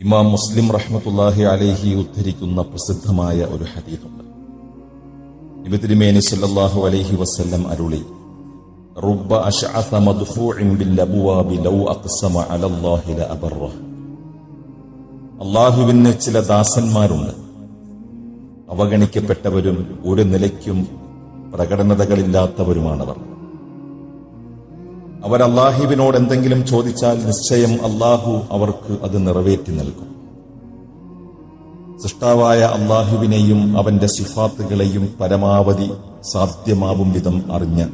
ഇമാം മുസ്ലിം റഹ്മത്തുല്ലാഹി അലൈഹി ഉദ്ധരിക്കുന്ന പ്രസിദ്ധമായ ഒരു ഹദീഫുണ്ട് നബി സല്ലല്ലാഹു അലൈഹി വസല്ലം അരുളി റുബ്ബ അശ്അഥ മദ്ഫൂഇൻ ബിൽ അബ്വാബി ലൗ അഖ്സമ അലല്ലാഹി ലഅബറ അള്ളാഹുവിന് ചില ദാസന്മാരുണ്ട്. അവഗണിക്കപ്പെട്ടവരും ഒരു നിലയ്ക്കും പ്രകടനതകളില്ലാത്തവരുമാണവർ. അവർ അള്ളാഹിബിനോട് എന്തെങ്കിലും ചോദിച്ചാൽ നിശ്ചയം അള്ളാഹു അവർക്ക് അത് നിറവേറ്റി നൽകും. സൃഷ്ടാവായ അള്ളാഹുവിനെയും അവന്റെ സിഫാത്തുകളെയും പരമാവധി സാധ്യമാവും വിധം അറിഞ്ഞ്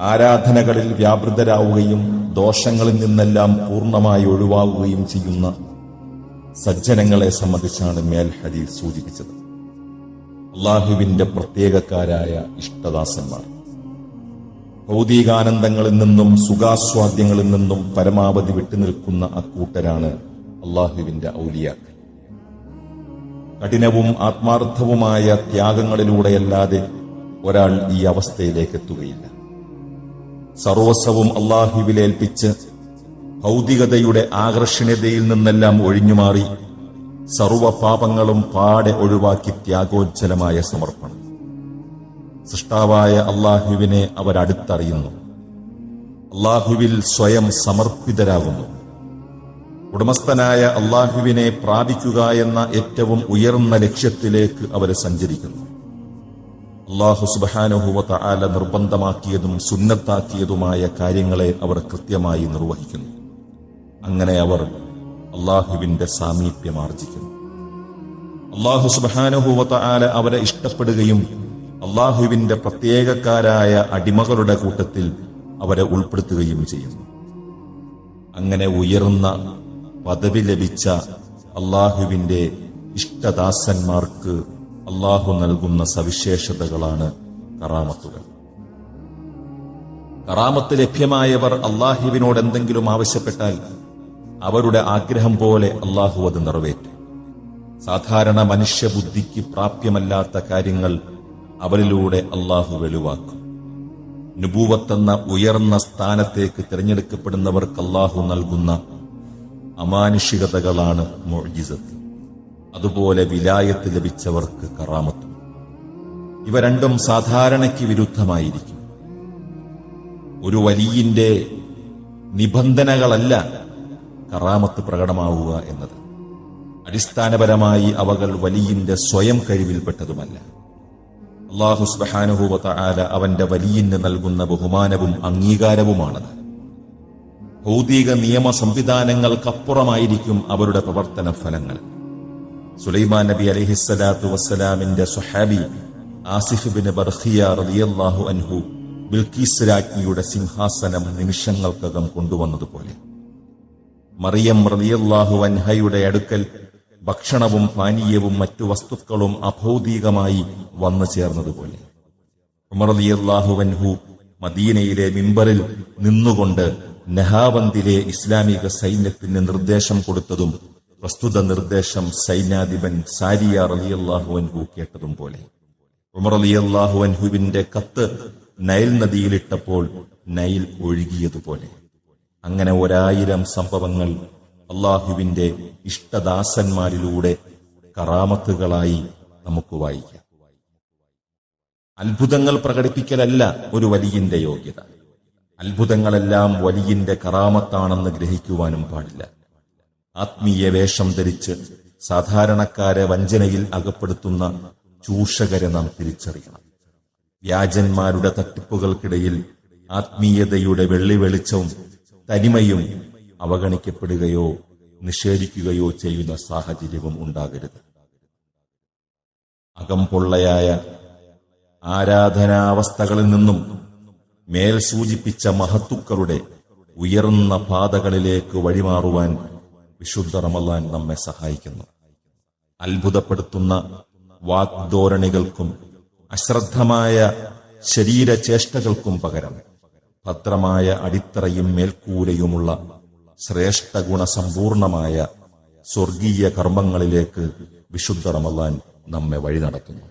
ആരാധനകളിൽ വ്യാപൃതരാവുകയും ദോഷങ്ങളിൽ നിന്നെല്ലാം പൂർണമായി ഒഴിവാകുകയും ചെയ്യുന്ന സജ്ജനങ്ങളെ സംബന്ധിച്ചാണ് മേൽ ഹദീസ് സൂചിപ്പിച്ചത്. അള്ളാഹുവിന്റെ പ്രത്യേകക്കാരായ ഇഷ്ടദാസന്മാർ. ഭൗതികാനന്ദങ്ങളിൽ നിന്നും സുഖാസ്വാദ്യങ്ങളിൽ നിന്നും പരമാവധി വിട്ടുനിൽക്കുന്ന അക്കൂട്ടരാണ് അള്ളാഹുവിന്റെ ഔലിയാക്കൾ. കഠിനവും ആത്മാർത്ഥവുമായ ത്യാഗങ്ങളിലൂടെയല്ലാതെ ഒരാൾ ഈ അവസ്ഥയിലേക്ക് എത്തുകയില്ല. സർവസ്വവും അള്ളാഹുവിലേൽപ്പിച്ച് ഭൗതികതയുടെ ആകർഷണീയതയിൽ നിന്നെല്ലാം ഒഴിഞ്ഞുമാറി സർവപാപങ്ങളും പാടെ ഒഴിവാക്കി ത്യാഗോജ്ജലമായ സമർപ്പണം. സൃഷ്ടാവായ അള്ളാഹുവിനെ അവരടുത്തറിയുന്നു അള്ളാഹുവിൽ സ്വയം സമർപ്പിതരാകുന്നു. ഉടമസ്ഥനായ അള്ളാഹുവിനെ പ്രാപിക്കുക എന്ന ഏറ്റവും ഉയർന്ന ലക്ഷ്യത്തിലേക്ക് അവരെ സഞ്ചരിക്കുന്നു. അള്ളാഹു സുബാനുഹുവത്ത ആല നിർബന്ധമാക്കിയതും സുന്നത്താക്കിയതുമായ കാര്യങ്ങളെ അവർ കൃത്യമായി നിർവഹിക്കുന്നു. അങ്ങനെ അവർ അള്ളാഹുവിന്റെ സാമീപ്യം ആർജിക്കുന്നു. അള്ളാഹു സുബാനുഹുവത്ത ആല അവരെ ഇഷ്ടപ്പെടുകയും അള്ളാഹുവിന്റെ പ്രത്യേകക്കാരായ അടിമകളുടെ കൂട്ടത്തിൽ അവരെ ഉൾപ്പെടുത്തുകയും ചെയ്യുന്നു. അങ്ങനെ ഉയർന്ന പദവി ലഭിച്ച അള്ളാഹുവിന്റെ ഇഷ്ടദാസന്മാർക്ക് അള്ളാഹു നൽകുന്ന സവിശേഷതകളാണ് കറാമത്തുകൾ. കറാമത്ത് ലഭ്യമായവർ അള്ളാഹുവിനോട് എന്തെങ്കിലും ആവശ്യപ്പെട്ടാൽ അവരുടെ ആഗ്രഹം പോലെ അള്ളാഹു അത് നിറവേറ്റും. സാധാരണ മനുഷ്യബുദ്ധിക്ക് പ്രാപ്യമല്ലാത്ത കാര്യങ്ങൾ അവരിലൂടെ അള്ളാഹു വെളിവാക്കും. നുബൂവത്തെന്ന ഉയർന്ന സ്ഥാനത്തേക്ക് തിരഞ്ഞെടുക്കപ്പെടുന്നവർക്ക് അള്ളാഹു നൽകുന്ന അമാനുഷികതകളാണ് മൊഴിജിസത്ത് അതുപോലെ വിലായത്ത് ലഭിച്ചവർക്ക് കറാമത്ത്. ഇവ രണ്ടും സാധാരണയ്ക്ക് വിരുദ്ധമായിരിക്കും. ഒരു വലിയന്റെ നിബന്ധനകളല്ല കറാമത്ത് പ്രകടമാവുക എന്നത്. അടിസ്ഥാനപരമായി അവകൾ വലിയന്റെ സ്വയം കഴിവിൽപ്പെട്ടതുമല്ല. അള്ളാഹു സുബാനുഭൂവത്ത ആല അവന്റെ വലിയന് നൽകുന്ന ബഹുമാനവും അംഗീകാരവുമാണത്. ഭൗതിക നിയമ സംവിധാനങ്ങൾക്കപ്പുറമായിരിക്കും അവരുടെ പ്രവർത്തന ഫലങ്ങൾ സുലൈമാൻ നബി അലഹിസ്സലാത്തു വസ്സലാമിന്റെ സുഹാബി ആസിഫ് ബിൻ ബർഹിയ റളിയല്ലാഹു അൻഹു ബിൽക്കീസ് രാജ്ഞിയുടെ സിംഹാസനം നിമിഷങ്ങൾക്കകം കൊണ്ടുവന്നതുപോലെ. മറിയം റളിയല്ലാഹു അൻഹയുടെ അടുക്കൽ ഭക്ഷണവും പാനീയവും മറ്റു വസ്തുക്കളും അഭൗതികമായി വന്നു ചേർന്നതുപോലെ. ഉമർ റളിയല്ലാഹു അൻഹു മദീനയിലെ മിമ്പറിൽ നിന്നുകൊണ്ട് നഹാവന്തിലെ ഇസ്ലാമിക സൈന്യത്തിന് നിർദ്ദേശം കൊടുത്തതും പ്രസ്തുത നിർദ്ദേശം സൈന്യാധിപൻ സാരിയ റളിയല്ലാഹു അൻഹു കേട്ടതും പോലെ. ഉമർ റളിയല്ലാഹു അൻഹുവിന്റെ കത്ത് നൈൽ നദിയിലിട്ടപ്പോൾ നൈൽ ഒഴുകിയതുപോലെ. അങ്ങനെ ഒരായിരം സംഭവങ്ങൾ അള്ളാഹുവിന്റെ ഇഷ്ടദാസന്മാരിലൂടെ കറാമത്തുകളായി നമുക്ക് വായിക്കാം. അത്ഭുതങ്ങൾ പ്രകടിപ്പിക്കലല്ല ഒരു വലിയന്റെ യോഗ്യത. അത്ഭുതങ്ങളെല്ലാം വലിയന്റെ കറാമത്താണെന്ന് ഗ്രഹിക്കുവാനും പാടില്ല. ആത്മീയ വേഷം ധരിച്ച് സാധാരണക്കാരെ വഞ്ചനയിൽ അകപ്പെടുത്തുന്ന ചൂഷകരെ നാം തിരിച്ചറിയണം. വ്യാജന്മാരുടെ തട്ടിപ്പുകൾക്കിടയിൽ ആത്മീയതയുടെ വെള്ളി വെളിച്ചവും തനിമയും അവഗണിക്കപ്പെടുകയോ നിഷേധിക്കുകയോ ചെയ്യുന്ന സാഹചര്യവും ഉണ്ടാകരുത്. അകംപൊള്ളയായ ആരാധനാവസ്ഥകളിൽ നിന്നും മേൽ സൂചിപ്പിച്ച മഹത്തുക്കളുടെ ഉയർന്ന പാതകളിലേക്ക് വഴിമാറുവാൻ വിശുദ്ധ റമലാൻ നമ്മെ സഹായിക്കുന്നു. അത്ഭുതപ്പെടുത്തുന്ന വാഗ്ധോരണികൾക്കും അശ്രദ്ധമായ ശരീരചേഷ്ടകൾക്കും പകരം ഭദ്രമായ അടിത്തറയും മേൽക്കൂരയുമുള്ള ശ്രേഷ്ഠ ഗുണസമ്പൂർണമായ സ്വർഗീയ കർമ്മങ്ങളിലേക്ക് വിശുദ്ധ റമദാൻ നമ്മെ വഴി നടത്തുന്നു.